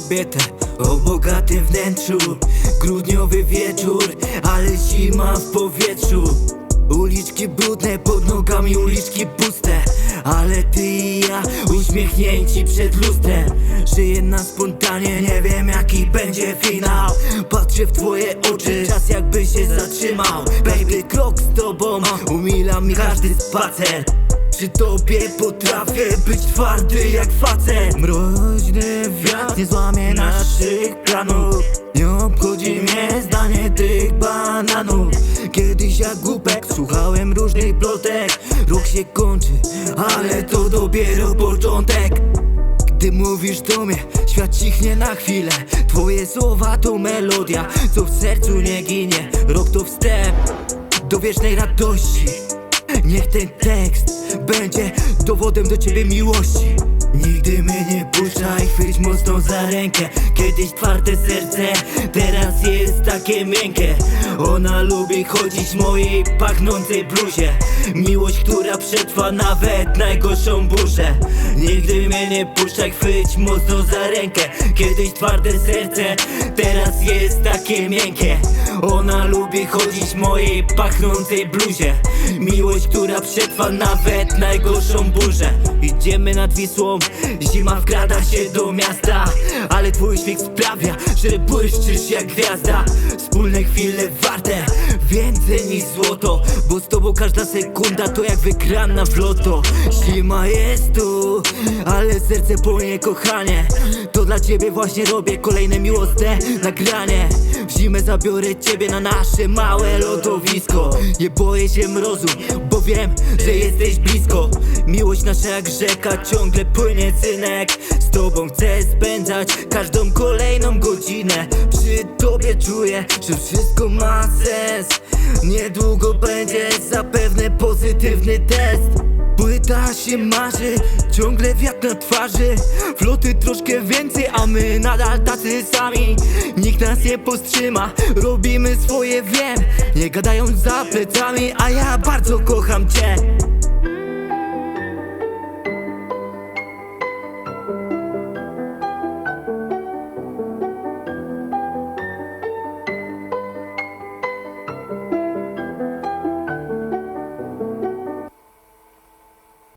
kobietę o bogatym wnętrzu. Grudniowy wieczór, ale zima w powietrzu. Uliczki brudne, pod nogami uliczki puste. Ale ty i ja uśmiechnięci przed lustrem. Żyję na spontanie, nie wiem jaki będzie finał. Patrzę w twoje oczy, czas jakby się zatrzymał. Baby, krok z tobą, umila mi każdy spacer. Przy tobie potrafię być twardy jak facet. Mroźny nie złamie naszych planów. Nie obchodzi mnie zdanie tych bananów. Kiedyś jak głupek słuchałem różnych plotek. Rok się kończy, ale to dopiero początek. Gdy mówisz do mnie, świat cichnie na chwilę. Twoje słowa to melodia, co w sercu nie ginie. Rok to wstęp do wiecznej radości. Niech ten tekst będzie dowodem do ciebie miłości Nigdy mnie nie puszczaj, chwyć mocno za rękę. Kiedyś twarde serce, teraz jest takie miękkie. Ona lubi chodzić w mojej pachnącej bluzie. Miłość, która przetrwa nawet najgorszą burzę. Nigdy mnie nie puszczaj, chwyć mocno za rękę. Kiedyś twarde serce, teraz jest takie miękkie. Ona lubi chodzić w mojej pachnącej bluzie. Miłość, która przetrwa nawet najgorszą burzę. Idziemy nad Wisłą, zima wkrada się do miasta Ale twój śmiech sprawia, że błyszczysz jak gwiazda. Wspólne chwile warte więcej niż złoto Bo z tobą każda sekunda to jak wygrana w loto. Zima jest tu, ale serce płonie kochanie. To dla ciebie właśnie robię kolejne miłosne nagranie W zimę zabiorę ciebie na nasze małe lodowisko. Nie boję się mrozu, bo wiem, że jesteś blisko. Miłość nasza jak rzeka ciągle płynie synek Z tobą chcę spędzać każdą kolejną godzinę. Przy tobie czuję, że wszystko ma sens. Niedługo będzie zapewne pozytywny test Płyta się marzy, ciągle wiatr na twarzy. Floty troszkę więcej, a my nadal tacy sami. Nikt nas nie powstrzyma, robimy swoje wiem. Nie gadają za plecami, a ja bardzo kocham cię